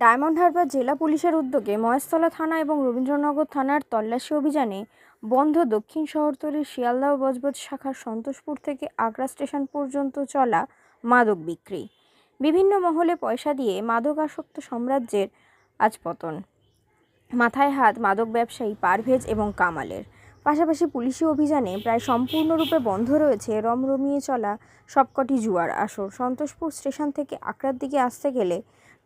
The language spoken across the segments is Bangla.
ডায়মন্ড হারবার জেলা পুলিশের উদ্যোগে মহেশতলা থানা এবং রবীন্দ্রনগর থানার তল্লাশি অভিযানে বন্ধ দক্ষিণ শহরতলির শিয়ালদহ বজবজ শাখার সন্তোষপুর থেকে আগ্রা স্টেশন পর্যন্ত চলা মাদক বিক্রি। বিভিন্ন মহলে পয়সা দিয়ে মাদক আসক্ত সাম্রাজ্যের আজ পতন মাথায় হাত মাদক ব্যবসায়ী পারভেজ এবং কামালের। পাশাপাশি পুলিশি অভিযানে প্রায় সম্পূর্ণরূপে বন্ধ রয়েছে রমরমিয়ে চলা সবকটি জুয়ার আসর। সন্তোষপুর স্টেশন থেকে আগ্রার দিকে আসতে গেলে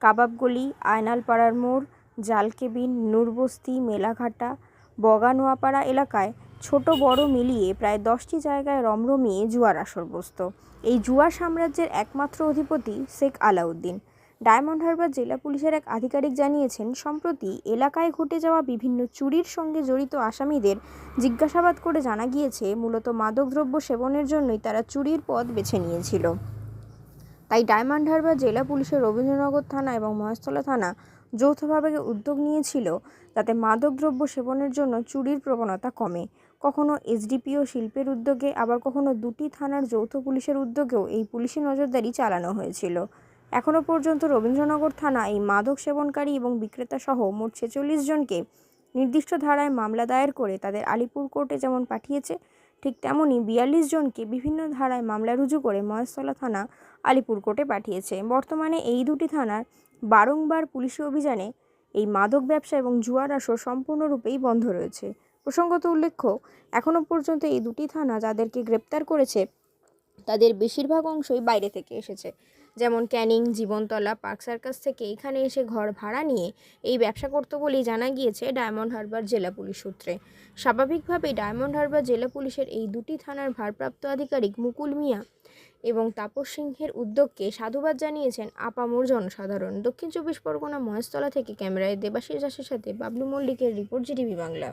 কাবাবগলি, আয়নালপাড়ার মোড়, জালকেবিন, নূরবস্তি, মেলাঘাটা, বগানোয়াপাড়া এলাকায় ছোট বড় মিলিয়ে প্রায় দশটি জায়গায় রমরমিয়ে জুয়ার আসর বসত এই জুয়া সাম্রাজ্যের একমাত্র অধিপতি শেখ আলাউদ্দিন। ডায়মন্ড হারবার জেলা পুলিশের এক আধিকারিক জানিয়েছেন, সম্প্রতি এলাকায় ঘটে যাওয়া বিভিন্ন চুরির সঙ্গে জড়িত আসামিদের জিজ্ঞাসাবাদ করে জানা গিয়েছে, মূলত মাদকদ্রব্য সেবনের জন্যই তারা চুরির পথ বেছে নিয়েছিল। তাই ডায়মন্ড হারবার জেলা পুলিশের রবীন্দ্রনগর থানা এবং মহেশতলা থানা যৌথভাবে উদ্যোগ নিয়েছিল, যাতে মাদকদ্রব্য সেবনের জন্য চুরির প্রবণতা কমে। কখনো এসডিপিও শিল্পের উদ্যোগে, আবার কখনো দুটি থানার যৌথ পুলিশের উদ্যোগেও এই পুলিশি নজরদারি চালানো হয়েছিল। এখনও পর্যন্ত রবীন্দ্রনগর থানা এই মাদক সেবনকারী এবং বিক্রেতা সহ মোট ছেচল্লিশ জনকে নির্দিষ্ট ধারায় মামলা দায়ের করে তাদের আলিপুর কোর্টে যেমন পাঠিয়েছে, ঠিক তেমনই বিয়াল্লিশ জনকে বিভিন্ন ধারায় মামলা রুজু করে মহেশতলা থানা আলিপুর কোর্টে পাঠিয়েছে। বর্তমানে এই দুটি থানার বারংবার পুলিশি অভিযানে এই মাদক ব্যবসা এবং জুয়ার আসর সম্পূর্ণরূপেই বন্ধ রয়েছে। প্রসঙ্গত উল্লেখ্য এখনও পর্যন্ত এই দুটি থানা যাদেরকে গ্রেপ্তার করেছে তাদের বেশিরভাগ অংশই বাইরে থেকে এসেছে। যেমন ক্যানিং, জীবনতলা, পার্ক সার্কাস থেকে এখানে এসে ঘর ভাড়া নিয়ে এই ব্যবসা করতো বলেই জানা গিয়েছে ডায়মন্ড হারবার জেলা পুলিশ সূত্রে। স্বাভাবিকভাবেই ডায়মন্ড হারবার জেলা পুলিশের এই দুটি থানার ভারপ্রাপ্ত আধিকারিক মুকুল মিয়া এবং তাপস সিংহের উদ্যোগকে সাধুবাদ জানিয়েছেন আপামোর জনসাধারণ। দক্ষিণ চব্বিশ পরগনা মহেশতলা থেকে ক্যামেরায় দেবাশিস দাসের সাথে বাবলু মল্লিকের রিপোর্ট জিটিভি বাংলা।